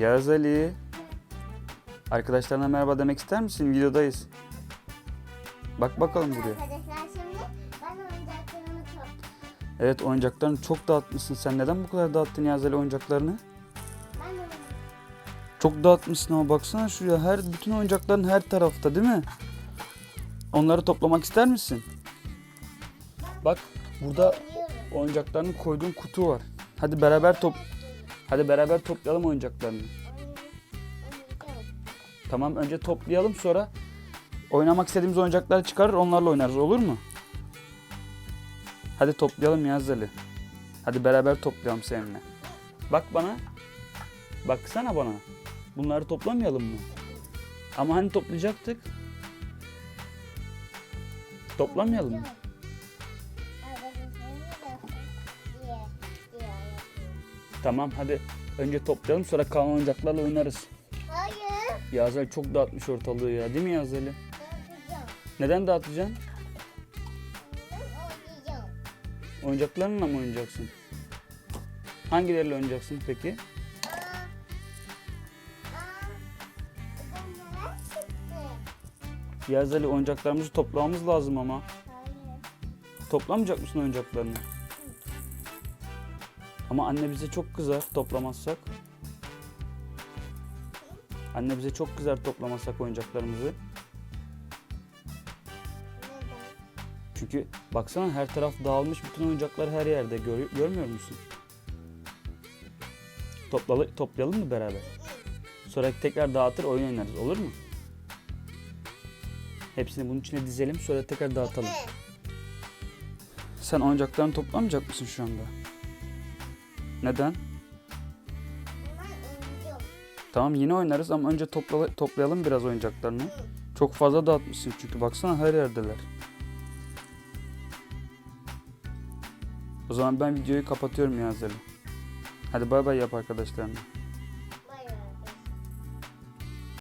Yağız Ali. Arkadaşlarına merhaba demek ister misin? Videodayız. Bak bakalım buraya. Arkadaşlar şimdi ben oyuncaklarımı topluyorum. Evet oyuncaklarını çok dağıtmışsın. Sen neden bu kadar dağıttın Yağız Ali oyuncaklarını? Ben oyuncak- Çok dağıtmışsın ama baksana şuraya. Her bütün oyuncakların her tarafta değil mi? Onları toplamak ister misin? Bak burada oyuncaklarını koyduğun kutu var. Hadi beraber top Hadi beraber toplayalım oyuncaklarını. Oyuncak. Tamam önce toplayalım sonra oynamak istediğimiz oyuncakları çıkarır onlarla oynarız olur mu? Hadi toplayalım Yaz Ali. Hadi beraber toplayalım seninle. Bak bana. Baksana bana. Bunları toplamayalım mı? Ama hani toplayacaktık. Toplamayalım mı? Tamam hadi önce toplayalım sonra kalan oyuncaklarla oynarız. Hayır. Yaz Ali çok dağıtmış ortalığı ya değil mi Yaz Ali? Yapacağım. Neden dağıtacaksın? Oynayacağım. Oyuncaklarınla mı oynayacaksın? Hangileriyle oynayacaksın peki? Aa. Aa. Bu neler çıktı? Yaz Ali oyuncaklarımızı toplamamız lazım ama. Hayır. Toplamayacak mısın oyuncaklarını? Ama anne bize çok kızar toplamazsak. Anne bize çok kızar toplamazsak oyuncaklarımızı. Çünkü baksana her taraf dağılmış bütün oyuncaklar her yerde. Gör- görmüyor musun? Toplalı, toplayalım mı beraber? Sonra tekrar dağıtır oyun oynarız olur mu? Hepsini bunun içine dizelim sonra tekrar dağıtalım. Sen oyuncaklarını toplamayacak mısın şu anda? Neden? Tamam yine oynarız ama önce topla, toplayalım biraz oyuncaklarını. Çok fazla dağıtmışsın çünkü baksana her yerdeler. O zaman ben videoyu kapatıyorum Yazeli. Hadi bay bay yap arkadaşlarına.